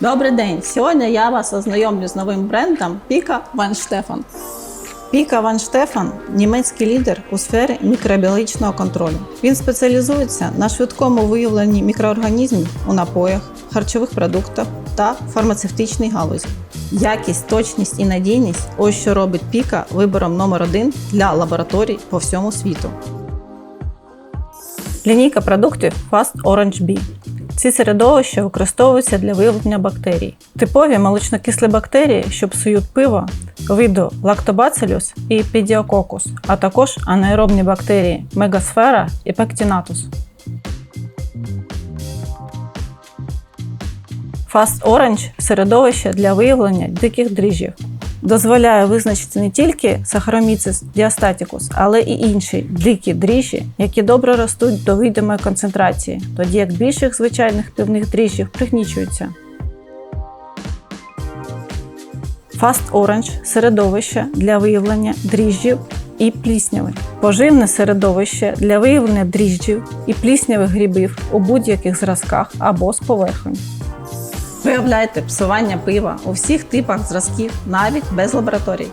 Добрий день! Сьогодні я вас ознайомлю з новим брендом Pika Van Stefan. Pika Van Stefan – німецький лідер у сфері мікробіологічного контролю. Він спеціалізується на швидкому виявленні мікроорганізмів у напоях, харчових продуктах та фармацевтичній галузі. Якість, точність і надійність ось що робить Pika вибором номер один для лабораторій по всьому світу. Лінійка продуктів Fast Orange Bee. Ці середовища використовуються для виявлення бактерій. Типові молочнокислі бактерії, що псують пиво, виду Lactobacillus і Pediococcus, а також анаеробні бактерії Megasphera і Pectinatus. Fast Orange – середовище для виявлення диких дріжджів. Дозволяє визначити не тільки Saccharomyces diastaticus, але і інші дикі дріжджі, які добре ростуть до видимої концентрації, тоді як більших звичайних пивних дріжджів пригнічуються. Fast Orange – середовище для виявлення дріжджів і плісняви. Поживне середовище для виявлення дріжджів і пліснявих грибів у будь-яких зразках або з поверхонь виявляйте псування пива у всіх типах зразків, навіть без лабораторій.